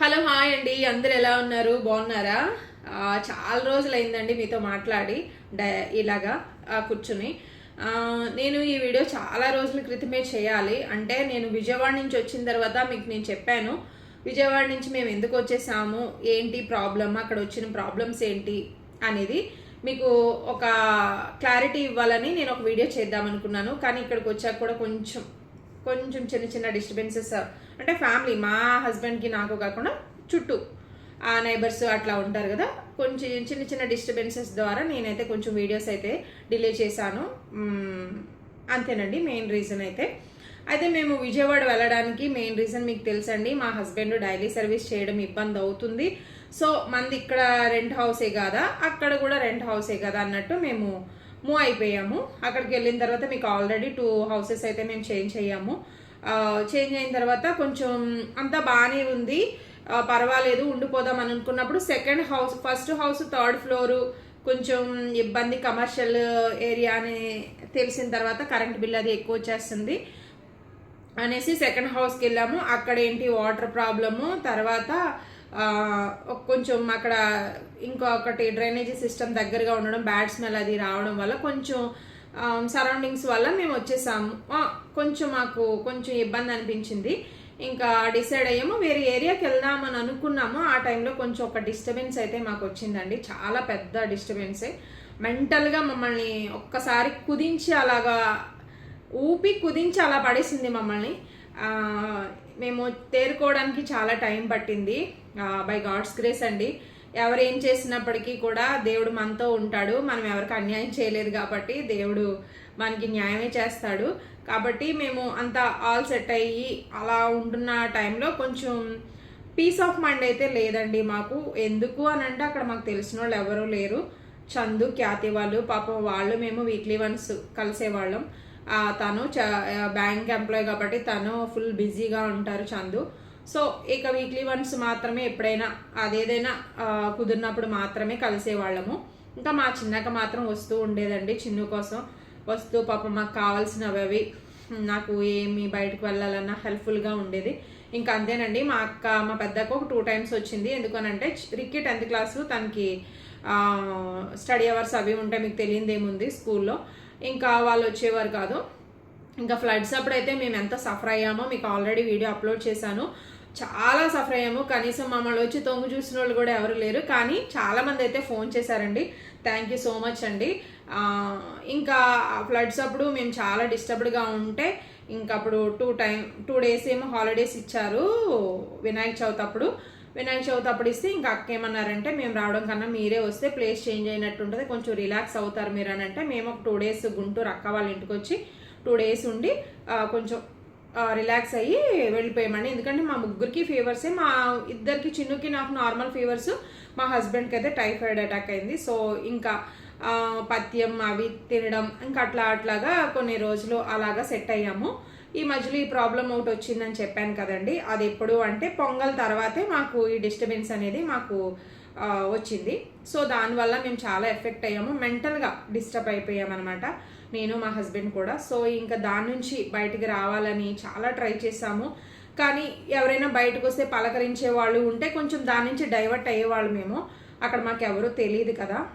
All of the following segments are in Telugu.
హలో హాయ్ అండి. అందరు ఎలా ఉన్నారు? బాగున్నారా? చాలా రోజులు అయిందండి మీతో మాట్లాడి ఇలాగా కూర్చుని. నేను ఈ వీడియో చాలా రోజుల క్రితమే చేయాలి. అంటే నేను విజయవాడ నుంచి వచ్చిన తర్వాత మీకు నేను చెప్పాను. విజయవాడ నుంచి మేము ఎందుకు వచ్చేసాము? ఏంటి ప్రాబ్లమ్? అక్కడ వచ్చిన ప్రాబ్లమ్స్ ఏంటి? అనేది మీకు ఒక క్లారిటీ ఇవ్వాలని నేను ఒక వీడియో చేద్దాం అనుకున్నాను కానీ ఇక్కడికి వచ్చాక కూడా కొంచెం కొంచెం చిన్న చిన్న డిస్టర్బెన్సెస్ uh, అంటే ఫ్యామిలీ మా హస్బెండ్కి నాకు కాకుండా చుట్టూ ఆ నైబర్స్ అట్లా ఉంటారు కదా కొంచెం చిన్న చిన్న డిస్టర్బెన్సెస్ ద్వారా నేనైతే కొంచెం వీడియోస్ అయితే డిలే చేశాను. అంతేనండి మెయిన్ రీజన్ అయితే. అయితే మేము విజయవాడ వెళ్ళడానికి మెయిన్ రీజన్ మీకు తెలుసండి మా హస్బెండ్ డైలీ సర్వీస్ చేయడం ఇబ్బంది అవుతుంది. సో మంది ఇక్కడ రెంట్ హౌసే కదా అక్కడ కూడా రెంట్ హౌసే కదా అన్నట్టు మేము మూవ్ అయిపోయాము. అక్కడికి వెళ్ళిన తర్వాత మీకు ఆల్రెడీ టూ హౌసెస్ అయితే మేము చేంజ్ అయ్యాము. చేంజ్ అయిన తర్వాత కొంచెం అంతా బాగానే ఉంది. పర్వాలేదు ఉండిపోదాం అని అనుకున్నప్పుడు second house first house third floor కొంచెం ఇబ్బంది కమర్షియల్ ఏరియా అని తెలిసిన తర్వాత కరెంట్ బిల్ అది ఎక్కువ వచ్చేస్తుంది. అనేసి సెకండ్ హౌస్కి వెళ్ళాము. అక్కడ ఏంటి వాటర్ ప్రాబ్లము తర్వాత కొంచెం అక్కడ ఇంకొకటి డ్రైనేజీ సిస్టమ్ దగ్గరగా ఉండడం బ్యాడ్ స్మెల్ అది రావడం వల్ల కొంచెం సరౌండింగ్స్ వల్ల మేము వచ్చేసాము. కొంచెం మాకు కొంచెం ఇబ్బంది అనిపించింది. ఇంకా డిసైడ్ అయ్యాము వేరే ఏరియాకి వెళ్దామని అనుకున్నాము. ఆ టైంలో కొంచెం ఒక డిస్టర్బెన్స్ అయితే మాకు వచ్చిందండి. చాలా పెద్ద డిస్టర్బెన్సే. మెంటల్గా మమ్మల్ని ఒక్కసారి కుదించి అలాగా ఊపి కుదించి అలా పడేసింది మమ్మల్ని. మేము తేరుకోవడానికి చాలా టైం పట్టింది. బై గాడ్స్ గ్రేస్ అండి. ఎవరు ఏం చేసినప్పటికీ కూడా దేవుడు మనతో ఉంటాడు. మనం ఎవరికి అన్యాయం చేయలేదు కాబట్టి దేవుడు మనకి న్యాయమే చేస్తాడు. కాబట్టి మేము అంత ఆల్ సెట్ అయ్యి అలా ఉంటున్న టైంలో కొంచెం పీస్ ఆఫ్ మైండ్ అయితే లేదండి మాకు. ఎందుకు అని అంటే అక్కడ మాకు తెలిసిన వాళ్ళు ఎవరూ లేరు. చందు ఖ్యాతి వాళ్ళు పాపం వాళ్ళు మేము వీక్లీ వన్స్ కలిసేవాళ్ళం. తను బ్యాంక్ ఎంప్లాయ్ కాబట్టి తను ఫుల్ బిజీగా ఉంటారు చందు. సో ఇక వీక్లీ వన్స్ మాత్రమే ఎప్పుడైనా అదేదైనా కుదిరినప్పుడు మాత్రమే కలిసేవాళ్ళము. ఇంకా మా చిన్నక మాత్రం వస్తూ ఉండేదండి చిన్ను కోసం. వస్తూ పాపం మాకు కావాల్సినవి అవి నాకు ఏమి బయటకు వెళ్ళాలన్నా హెల్ప్ఫుల్గా ఉండేది. ఇంకా అంతేనండి మా అక్క మా పెద్దక్క ఒక టూ టైమ్స్ వచ్చింది. ఎందుకనంటే రిక్కి టెన్త్ క్లాసు తనకి స్టడీ అవర్స్ అవి ఉంటాయి మీకు తెలియదేముంది స్కూల్లో. ఇంకా వాళ్ళు వచ్చేవారు కాదు. ఇంకా ఫ్లడ్స్ అప్పుడైతే మేము ఎంత సఫర్ అయ్యామో మీకు ఆల్రెడీ వీడియో అప్లోడ్ చేశాను. చాలా సఫర్ అయ్యాము. కనీసం మమ్మల్ని వచ్చి తొంగు చూసిన వాళ్ళు కూడా ఎవరు లేరు. కానీ చాలా మంది అయితే ఫోన్ చేశారండి. థ్యాంక్ యూ సో మచ్ అండి. ఇంకా ఫ్లడ్స్ అప్పుడు మేము చాలా డిస్టర్బ్డ్గా ఉంటే ఇంకా అప్పుడు టూ టైం టూ డేస్ ఏమో హాలిడేస్ ఇచ్చారు వినాయక చవితి అప్పుడు. వినాయక చవితి అప్పుడు ఇస్తే ఇంకా అక్క ఏమన్నారంటే మేము రావడం కన్నా మీరే వస్తే ప్లేస్ చేంజ్ అయినట్టు ఉంటుంది కొంచెం రిలాక్స్ అవుతారు మీరు అని అంటే మేము ఒక టూ డేస్ గుంటూరు అక్క వాళ్ళ ఇంటికి వచ్చి టూ డేస్ ఉండి కొంచెం రిలాక్స్ అయ్యి వెళ్ళిపోయామండి. ఎందుకంటే మా ముగ్గురికి ఫీవర్సే మా ఇద్దరికి చిన్నుకి నాకు నార్మల్ ఫీవర్స్ మా హస్బెండ్కి అయితే టైఫాయిడ్ అటాక్ అయింది. సో ఇంకా పత్యం అవి తినడం ఇంకా అట్లా అట్లాగా కొన్ని రోజులు అలాగా సెట్ అయ్యాము. ఈ మధ్యలో ఈ ప్రాబ్లం ఒకటి వచ్చిందని చెప్పాను కదండి. అది ఎప్పుడు అంటే పొంగల్ తర్వాతే మాకు ఈ డిస్టర్బెన్స్ అనేది మాకు వచ్చింది. సో దానివల్ల మేము చాలా ఎఫెక్ట్ అయ్యాము. మెంటల్గా డిస్టర్బ్ అయిపోయామన్నమాట. నేను మా హస్బెండ్ కూడా. సో ఇంకా దాని నుంచి బయటికి రావాలని చాలా ట్రై చేశాము. కానీ ఎవరైనా బయటకు వస్తే పలకరించే వాళ్ళు ఉంటే కొంచెం దాని నుంచి డైవర్ట్ అయ్యేవాళ్ళు మేము. అక్కడ మాకు ఎవరూ తెలియదు కదా.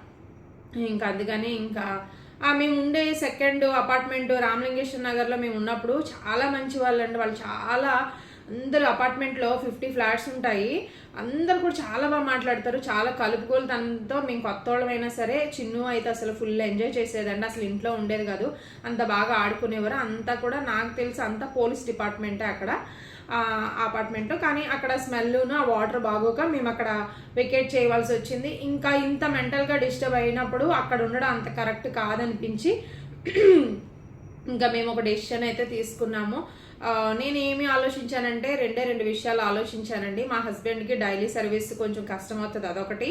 ఇంకా అందుకని ఇంకా మేము ఉండే సెకండ్ అపార్ట్మెంట్ రామలింగేశ్వర నగర్లో మేము ఉన్నప్పుడు చాలా మంచి వాళ్ళు అండి. వాళ్ళు చాలా అందరూ అపార్ట్మెంట్లో ఫిఫ్టీ ఫ్లాట్స్ ఉంటాయి. అందరు కూడా చాలా బాగా మాట్లాడతారు. చాలా కలుపుకోలు తనతో మేము కొత్త వాళ్ళమైనా సరే చిన్ను అయితే అసలు ఫుల్ ఎంజాయ్ చేసేదండి. అసలు ఇంట్లో ఉండేది కాదు. అంత బాగా ఆడుకునేవారు. అంతా కూడా నాకు తెలిసి అంతా పోలీస్ డిపార్ట్మెంటే అక్కడ. అపార్ట్మెంట్ కానీ అక్కడ స్మెల్ను ఆ వాటర్ బాగోక మేము అక్కడ వెకేట్ చేయవలసి వచ్చింది. ఇంకా ఇంత మెంటల్గా డిస్టర్బ్ అయినప్పుడు అక్కడ ఉండడం అంత కరెక్ట్ కాదనిపించి ఇంకా మేము ఒక డెసిషన్ అయితే తీసుకున్నాము. నేను ఏమి ఆలోచించానంటే రెండే రెండు విషయాలు ఆలోచించానండి. మా హస్బెండ్కి డైలీ సర్వీస్ కొంచెం కష్టం అవుతుంది అదొకటి.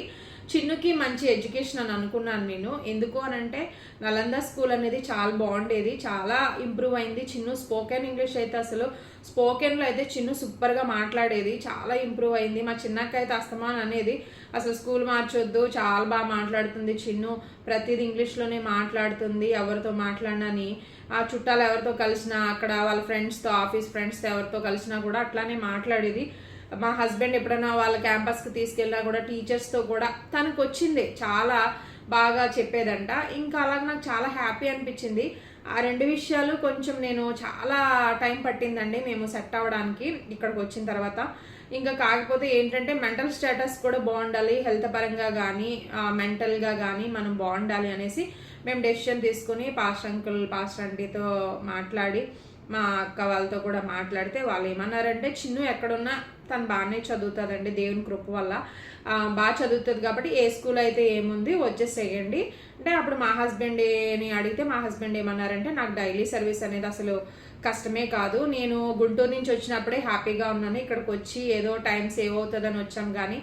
చిన్నుకి మంచి ఎడ్యుకేషన్ అని అనుకున్నాను నేను. ఎందుకు అని అంటే నలంద స్కూల్ అనేది చాలా బాగుండేది చాలా ఇంప్రూవ్ అయింది. చిన్ను స్పోకెన్ ఇంగ్లీష్ అయితే అసలు స్పోకెన్లో అయితే చిన్ను సూపర్గా మాట్లాడేది చాలా ఇంప్రూవ్ అయింది. మా చిన్నక్క అయితే అస్తమాన్ అనేది అసలు స్కూల్ మార్చొద్దు చాలా బాగా మాట్లాడుతుంది చిన్ను. ప్రతిదీ ఇంగ్లీష్లోనే మాట్లాడుతుంది ఎవరితో మాట్లాడినని ఆ చుట్టాలు ఎవరితో కలిసినా అక్కడ వాళ్ళ ఫ్రెండ్స్తో ఆఫీస్ ఫ్రెండ్స్తో ఎవరితో కలిసినా కూడా అట్లానే మాట్లాడేది. మా హస్బెండ్ ఎప్పుడైనా వాళ్ళ క్యాంపస్కి తీసుకెళ్ళినా కూడా టీచర్స్తో కూడా తనకు వచ్చింది చాలా బాగా చెప్పేదంట. ఇంకా అలాగే నాకు చాలా హ్యాపీ అనిపించింది. ఆ రెండు విషయాలు కొంచెం నేను చాలా టైం పట్టిందండి మేము సెట్ అవ్వడానికి ఇక్కడికి వచ్చిన తర్వాత. ఇంకా కాకపోతే ఏంటంటే మెంటల్ స్టేటస్ కూడా బాగుండాలి హెల్త్ పరంగా కానీ మెంటల్గా కానీ మనం బాగుండాలి అనేసి మేము డెసిషన్ తీసుకుని పాస్ట్ అంకుల్ పాస్ట్ ఆంటీతో మాట్లాడి మా అక్క వాళ్ళతో కూడా మాట్లాడితే వాళ్ళు ఏమన్నారంటే చిన్ను ఎక్కడున్నా తను బాగానే చదువుతుందండి దేవుని కృప వల్ల. బాగా చదువుతుంది కాబట్టి ఏ స్కూల్ అయితే ఏముంది వచ్చేసేయండి. అంటే అప్పుడు మా హస్బెండ్ని అడిగితే మా హస్బెండ్ ఏమన్నారంటే నాకు డైలీ సర్వీస్ అనేది అసలు కష్టమే కాదు. నేను గుంటూరు నుంచి వచ్చినప్పుడే హ్యాపీగా ఉన్నాను. ఇక్కడికి వచ్చి ఏదో టైం సేవ్ అవుతుందని వచ్చాం కానీ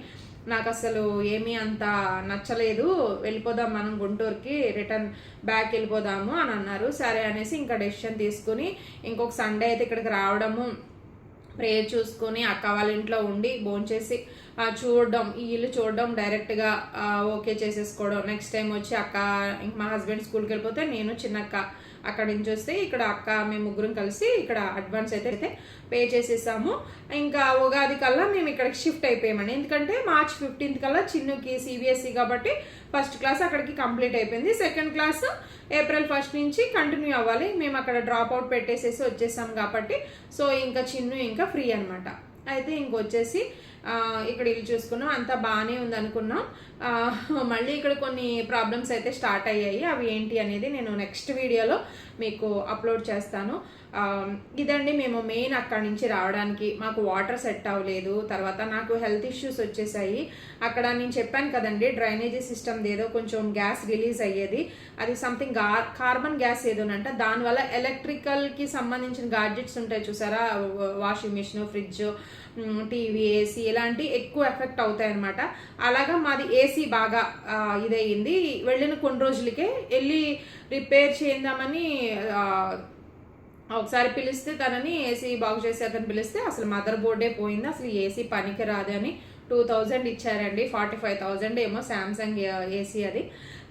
నాకు అసలు ఏమీ అంత నచ్చలేదు. వెళ్ళిపోదాం మనం గుంటూరుకి రిటర్న్ బ్యాక్ వెళ్ళిపోదాము అని అన్నారు. సరే అనేసి ఇంకా డెసిషన్ తీసుకుని ఇంకొక సండే అయితే ఇక్కడికి రావడము ప్రేయర్ చూసుకొని అక్క వాళ్ళ ఇంట్లో ఉండి భోంచేసి చూడడం ఈ ఇల్లు చూడడం డైరెక్ట్గా ఓకే చేసేసుకోవడం. నెక్స్ట్ టైం వచ్చి అక్క ఇంక మా హస్బెండ్ స్కూల్కి వెళ్ళిపోతే నేను చిన్నక్క. అక్కడి నుంచి వస్తే ఇక్కడ అక్క మేము ముగ్గురం కలిసి ఇక్కడ అడ్వాన్స్ అయితే అయితే పే చేసేసాము. ఇంకా ఉగాది కల్లా మేము ఇక్కడికి షిఫ్ట్ అయిపోయామండి. ఎందుకంటే మార్చ్ ఫిఫ్టీన్త్ కల్లా చిన్నుకి సిబిఎస్ఈ కాబట్టి ఫస్ట్ క్లాస్ అక్కడికి కంప్లీట్ అయిపోయింది. సెకండ్ క్లాస్ ఏప్రిల్ ఫస్ట్ నుంచి కంటిన్యూ అవ్వాలి. మేము అక్కడ డ్రాప్ అవుట్ పెట్టేసేసి వచ్చేసాం కాబట్టి. సో ఇంకా చిన్ను ఇంకా ఫ్రీ అనమాట అయితే ఇంకొచ్చేసి ఇక్కడ ఇల్లు చూసుకున్నాం. అంతా బాగానే ఉంది అనుకున్నాం మళ్ళీ ఇక్కడ కొన్ని ప్రాబ్లమ్స్ అయితే స్టార్ట్ అయ్యాయి. అవి ఏంటి అనేది నేను నెక్స్ట్ వీడియోలో మీకు అప్లోడ్ చేస్తాను. ఇదండి మేము మెయిన్ అక్కడి నుంచి రావడానికి. మాకు వాటర్ సెట్ అవ్వలేదు. తర్వాత నాకు హెల్త్ ఇష్యూస్ వచ్చేసాయి. అక్కడ నేను చెప్పాను కదండి డ్రైనేజీ సిస్టమ్ ఏదో కొంచెం గ్యాస్ రిలీజ్ అయ్యేది. అది సంథింగ్ కార్బన్ గ్యాస్ ఏదోనంట. దానివల్ల ఎలక్ట్రికల్కి సంబంధించిన గాడ్జెట్స్ ఉంటాయి చూసారా? Washing machine fridge TV AC ఇలాంటి ఎక్కువ ఎఫెక్ట్ అవుతాయి అనమాట అలాగా మాది ఏసీ బాగా ఆ, ఇదయ్యింది. వెళ్ళిన కొన్ని రోజులకే వెళ్ళి రిపేర్ చేద్దామని ఒకసారి పిలిస్తే తనని ఏసీ బాగు చేసి అతను పిలిస్తే అసలు మదర్ బోర్డే పోయింది అసలు ఏసీ పనికి రాదు అని టూ థౌజండ్ ఇచ్చారండి ఫార్టీ ఫైవ్ థౌజండ్ ఏమో శాంసంగ్ ఏసీ అది.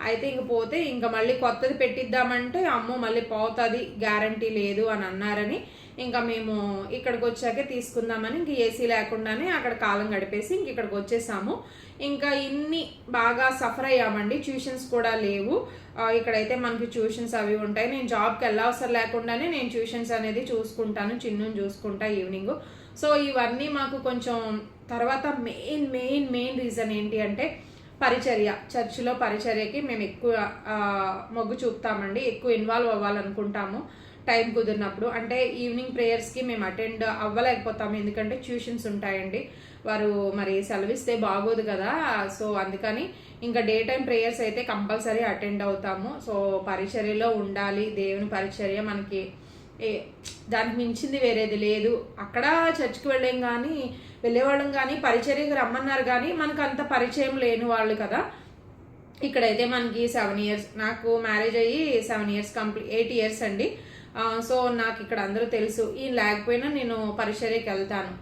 అయితే ఇంక పోతే ఇంకా మళ్ళీ కొత్తది పెట్టిద్దామంటే అమ్మో మళ్ళీ పోతుంది గ్యారంటీ లేదు అని అన్నారని ఇంకా మేము ఇక్కడికి వచ్చాకే తీసుకుందామని ఇంక ఏసీ లేకుండానే అక్కడ కాలం గడిపేసి ఇంక ఇక్కడికి వచ్చేసాము. ఇంకా ఇన్ని బాగా సఫర్ అయ్యామండి. ట్యూషన్స్ కూడా లేవు. ఇక్కడైతే మనకి ట్యూషన్స్ అవి ఉంటాయి. నేను జాబ్కి వెళ్ళవసరం లేకుండానే నేను ట్యూషన్స్ అనేది చూసుకుంటాను. చిన్నుని చూసుకుంటా ఈవినింగ్ సో ఇవన్నీ మాకు కొంచెం తర్వాత మెయిన్ మెయిన్ మెయిన్ రీజన్ ఏంటి అంటే పరిచర్య. చర్చిలో పరిచర్యకి మేము ఎక్కువ మొగ్గు చూపుతామండి. ఎక్కువ ఇన్వాల్వ్ అవ్వాలనుకుంటాము. టైం కుదిరినప్పుడు అంటే ఈవినింగ్ ప్రేయర్స్కి మేము అటెండ్ అవ్వలేకపోతాము. ఎందుకంటే ట్యూషన్స్ ఉంటాయండి. వారు మరి సెలవిస్తే బాగోదు కదా. సో అందుకని ఇంకా డే టైం ప్రేయర్స్ అయితే కంపల్సరీ అటెండ్ అవుతాము. సో పరిచర్యలో ఉండాలి. దేవుని పరిచర్య మనకి ఏ దానికి మించింది వేరేది లేదు. అక్కడ చర్చికి వెళ్ళాం కానీ వెళ్ళేవాళ్ళం కానీ పరిచర్యకి రమ్మన్నారు కానీ మనకు అంత పరిచయం లేని వాళ్ళు కదా. ఇక్కడైతే మనకి సెవెన్ ఇయర్స్ నాకు మ్యారేజ్ అయ్యి seven years complete eight years అండి. సో నాకు ఇక్కడ అందరూ తెలుసు. ఈ లేకపోయినా నేను పరిచర్యకి వెళ్తాను.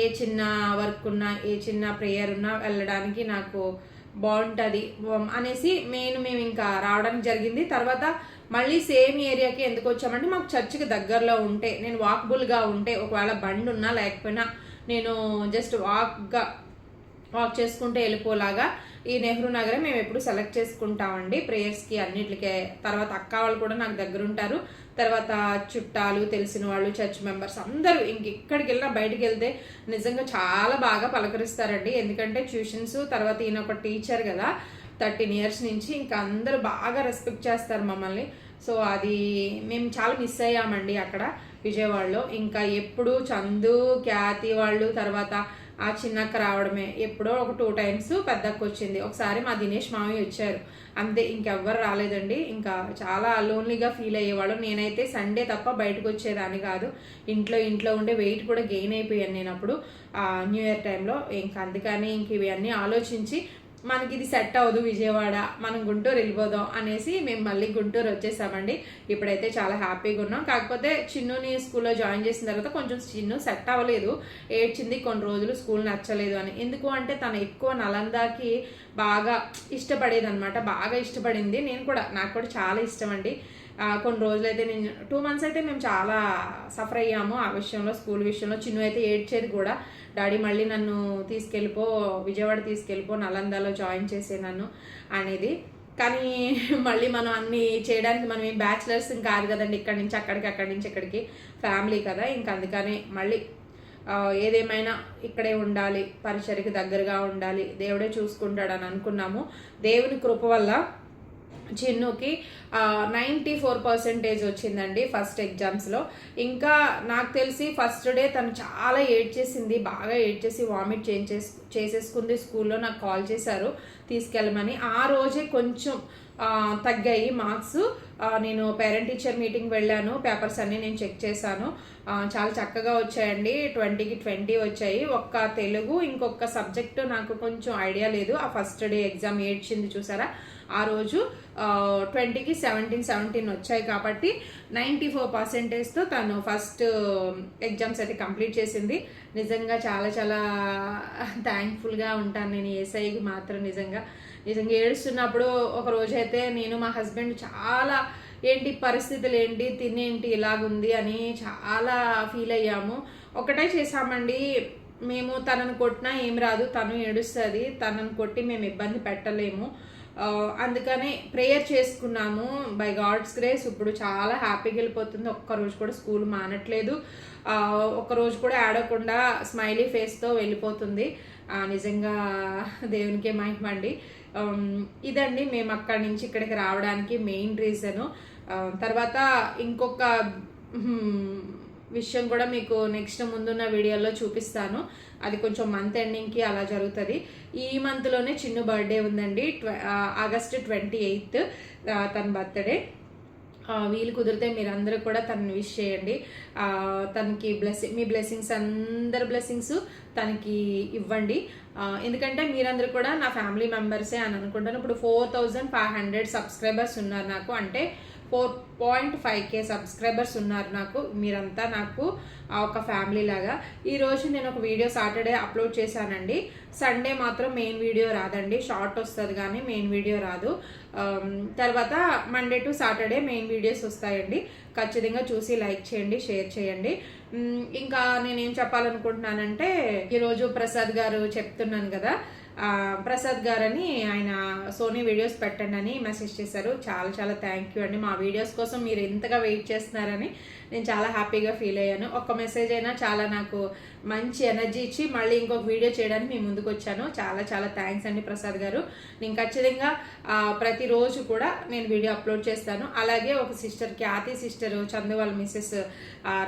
ఏ చిన్న వర్క్ ఉన్నా ఏ చిన్న ప్రేయర్ ఉన్నా వెళ్ళడానికి నాకు బాగుంటుంది. అనేసి మెయిన్ మేము ఇంకా రావడానికి జరిగింది. తర్వాత మళ్ళీ సేమ్ ఏరియాకి ఎందుకు వచ్చామంటే మాకు చర్చికి దగ్గరలో ఉంటే నేను వాకబుల్గా ఉంటే ఒకవేళ బండి ఉన్నా లేకపోయినా నేను జస్ట్ వాక్గా వాక్ చేసుకుంటే వెళ్ళిపోలాగా. ఈ నెహ్రూ నగరే మేము ఎప్పుడు సెలెక్ట్ చేసుకుంటామండి. ప్రేయర్స్కి అన్నిటికే. తర్వాత అక్క వాళ్ళు కూడా నాకు దగ్గర ఉంటారు. తర్వాత చుట్టాలు తెలిసిన వాళ్ళు చర్చ్ మెంబర్స్ అందరూ ఇంక ఇక్కడికి వెళ్ళినా బయటికి వెళ్తే నిజంగా చాలా బాగా పలకరిస్తారండి. ఎందుకంటే ట్యూషన్స్ తర్వాత ఈయన ఒక టీచర్ కదా. థర్టీన్ ఇయర్స్ నుంచి ఇంకా అందరూ బాగా రెస్పెక్ట్ చేస్తారు మమ్మల్ని. సో అది మేము చాలా మిస్ అయ్యామండి అక్కడ విజయవాడలో. ఇంకా ఎప్పుడు చందు ఖ్యాతి వాళ్ళు తర్వాత ఆ చిన్నక్క రావడమే. ఎప్పుడో ఒక టూ టైమ్స్ పెద్దక్క వచ్చింది ఒకసారి మా దినేష్ మామయ్య వచ్చారు. అంతే ఇంకెవ్వరు రాలేదండి. ఇంకా చాలా లోన్లీగా ఫీల్ అయ్యేవాడు నేనైతే సండే తప్ప బయటకు వచ్చేదాన్ని కాదు. ఇంట్లో ఇంట్లో ఉండే వెయిట్ కూడా గెయిన్ అయిపోయాను నేను అప్పుడు న్యూ ఇయర్ టైంలో ఇంకా అందుకని ఇంక ఇవన్నీ ఆలోచించి మనకి ఇది సెట్ అవ్వదు విజయవాడ మనం గుంటూరు వెళ్ళిపోదాం అనేసి మేము మళ్ళీ గుంటూరు వచ్చేసామండి. ఇప్పుడైతే చాలా హ్యాపీగా ఉన్నాం. కాకపోతే చిన్నుని స్కూల్లో జాయిన్ చేసిన తర్వాత కొంచెం చిన్ను సెట్ అవ్వలేదు. ఏడ్చింది కొన్ని రోజులు స్కూల్ నచ్చలేదు అని. ఎందుకు అంటే తను ఎక్కువ నలందాకి బాగా ఇష్టపడేది అనమాట బాగా ఇష్టపడింది. నేను కూడా నాకు కూడా చాలా ఇష్టం అండి. కొన్ని రోజులు అయితే నేను టూ మంత్స్ అయితే మేము చాలా సఫర్ అయ్యాము ఆ విషయంలో స్కూల్ విషయంలో. చిన్ను అయితే ఏడ్చేది కూడా డాడీ మళ్ళీ నన్ను తీసుకెళ్ళిపో విజయవాడ తీసుకెళ్ళిపో నలందాలో జాయిన్ చేసే నన్ను అనేది. కానీ మళ్ళీ మనం అన్ని చేయడానికి మనం ఏం బ్యాచిలర్స్ కాదు కదండి ఇక్కడి నుంచి అక్కడికి అక్కడి నుంచి ఇక్కడికి. ఫ్యామిలీ కదా ఇంక అందుకని మళ్ళీ ఏదేమైనా ఇక్కడే ఉండాలి పరిచరికి దగ్గరగా ఉండాలి దేవుడే చూసుకుంటాడని అనుకున్నాము. దేవుని కృప వల్ల చిన్నుకి నైంటీ ఫోర్ పర్సెంటేజ్ వచ్చిందండి ఫస్ట్ ఎగ్జామ్స్లో ఇంకా నాకు తెలిసి ఫస్ట్ డే తను చాలా ఏడ్ చేసింది బాగా ఏడ్ చేసి వామిట్ చేంచేస్ చేసేసుకుంది స్కూల్లో నాకు కాల్ చేశారు తీసుకెళ్ళమని. ఆ రోజే కొంచెం తగ్గాయి మార్క్స్. నేను పేరెంట్ టీచర్ మీటింగ్ వెళ్ళాను పేపర్స్ అన్నీ నేను చెక్ చేశాను. చాలా చక్కగా వచ్చాయండి ట్వంటీకి ట్వంటీ వచ్చాయి. ఒక్క తెలుగు ఇంకొక సబ్జెక్టు నాకు కొంచెం ఐడియా లేదు. ఆ ఫస్ట్ డే ఎగ్జామ్ ఏడ్చింది చూసారా? ఆ రోజు ట్వంటీకి సెవెంటీన్ సెవెంటీన్ వచ్చాయి కాబట్టి నైంటీ ఫోర్ పర్సెంటేజ్తో తను ఫస్ట్ ఎగ్జామ్స్ అయితే కంప్లీట్ చేసింది. నిజంగా చాలా చాలా థ్యాంక్ఫుల్గా ఉంటాను నేను ఏసఐకి మాత్రం నిజంగా. నిజంగా ఏడుస్తున్నప్పుడు ఒక రోజైతే నేను మా హస్బెండ్ చాలా ఏంటి పరిస్థితులు ఏంటి? తినేంటి ఇలాగుంది? అని చాలా ఫీల్ అయ్యాము. ఒకటే చేసామండి మేము తనను కొట్టినా ఏం రాదు. తను ఏడుస్తుంది. తనను కొట్టి మేము ఇబ్బంది పెట్టలేము. అందుకనే ప్రేయర్ చేసుకున్నాము. బై గాడ్స్ గ్రేస్ ఇప్పుడు చాలా హ్యాపీగా వెళ్ళిపోతుంది. ఒక్క రోజు కూడా స్కూల్ మానట్లేదు. ఒక్కరోజు ఒక్క రోజు కూడా ఆడకుండా స్మైలీ ఫేస్తో వెళ్ళిపోతుంది. నిజంగా దేవునికే మహిమండి ఇదండి మేము అక్కడి నుంచి ఇక్కడికి రావడానికి మెయిన్ రీజను తర్వాత ఇంకొక విషయం కూడా మీకు నెక్స్ట్ ముందున్న వీడియోలో చూపిస్తాను. అది కొంచెం మంత్ ఎండింగ్కి అలా జరుగుతుంది. ఈ మంత్లోనే చిన్న బర్త్డే ఉందండి. ట్వ- ఆగస్ట్ ట్వంటీ ఎయిత్ తన బర్త్డే వీలు కుదిరితే మీరందరూ కూడా తనని విష్ చేయండి. తనకి బ్లెస్సింగ్ మీ బ్లెస్సింగ్స్ అందరి బ్లెస్సింగ్స్ తనకి ఇవ్వండి. ఎందుకంటే మీరందరూ కూడా నా ఫ్యామిలీ మెంబర్సే అని అనుకుంటాను. ఇప్పుడు four thousand five hundred subscribers ఉన్నారు నాకు. అంటే four point five K subscribers ఉన్నారు నాకు మీరంతా నాకు ఆ ఒక ఫ్యామిలీ లాగా. ఈరోజు నేను ఒక వీడియో సాటర్డే అప్లోడ్ చేశానండి. సండే మాత్రం మెయిన్ వీడియో రాదండి. షార్ట్ వస్తుంది కానీ మెయిన్ వీడియో రాదు. తర్వాత Monday to Saturday main videos వస్తాయండి. ఖచ్చితంగా చూసి లైక్ చేయండి షేర్ చేయండి. ఇంకా నేనేం చెప్పాలనుకుంటున్నానంటే ఈరోజు ప్రసాద్ గారు చెప్తున్నాను కదా ప్రసాద్ గారని ఆయన సోనీ వీడియోస్ పెట్టండి అని మెసేజ్ చేశారు. చాలా చాలా థ్యాంక్ యూ అండి. మా వీడియోస్ కోసం మీరు ఎంతగా వెయిట్ చేస్తున్నారని నేను చాలా హ్యాపీగా ఫీల్ అయ్యాను. ఒక్క మెసేజ్ అయినా చాలా నాకు మంచి ఎనర్జీ ఇచ్చి మళ్ళీ ఇంకొక వీడియో చేయడానికి మీ ముందుకు వచ్చాను. చాలా చాలా థ్యాంక్స్ అండి ప్రసాద్ గారు. నేను ఖచ్చితంగా ప్రతిరోజు కూడా నేను వీడియో అప్లోడ్ చేస్తాను. అలాగే ఒక సిస్టర్ ఖ్యాతి సిస్టర్ చందు వాళ్ళ మిస్సెస్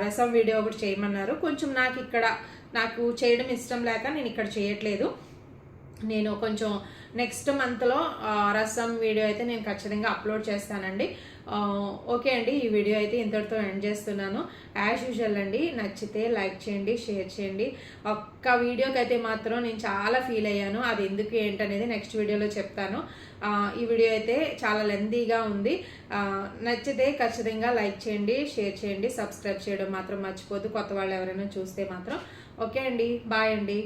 రసం వీడియో ఒకటి చేయమన్నారు. కొంచెం నాకు ఇక్కడ నాకు చేయడం ఇష్టం లేక నేను ఇక్కడ చేయట్లేదు. నేను కొంచెం నెక్స్ట్ మంత్లో రసం వీడియో అయితే నేను ఖచ్చితంగా అప్లోడ్ చేస్తానండి. ఓకే అండి ఈ వీడియో అయితే ఇంతటితో ఎండ్ చేస్తున్నాను. యాజ్ యూజువల్ అండి నచ్చితే లైక్ చేయండి షేర్ చేయండి. ఒక్క వీడియోకి అయితే మాత్రం నేను చాలా ఫీల్ అయ్యాను. అది ఎందుకు ఏంటనేది నెక్స్ట్ వీడియోలో చెప్తాను. ఈ వీడియో అయితే చాలా లెందీగా ఉంది. నచ్చితే ఖచ్చితంగా లైక్ చేయండి షేర్ చేయండి. సబ్స్క్రైబ్ చేయడం మాత్రం మర్చిపోద్దు కొత్త వాళ్ళు ఎవరైనా చూస్తే మాత్రం. ఓకే అండి బాయ్ అండి.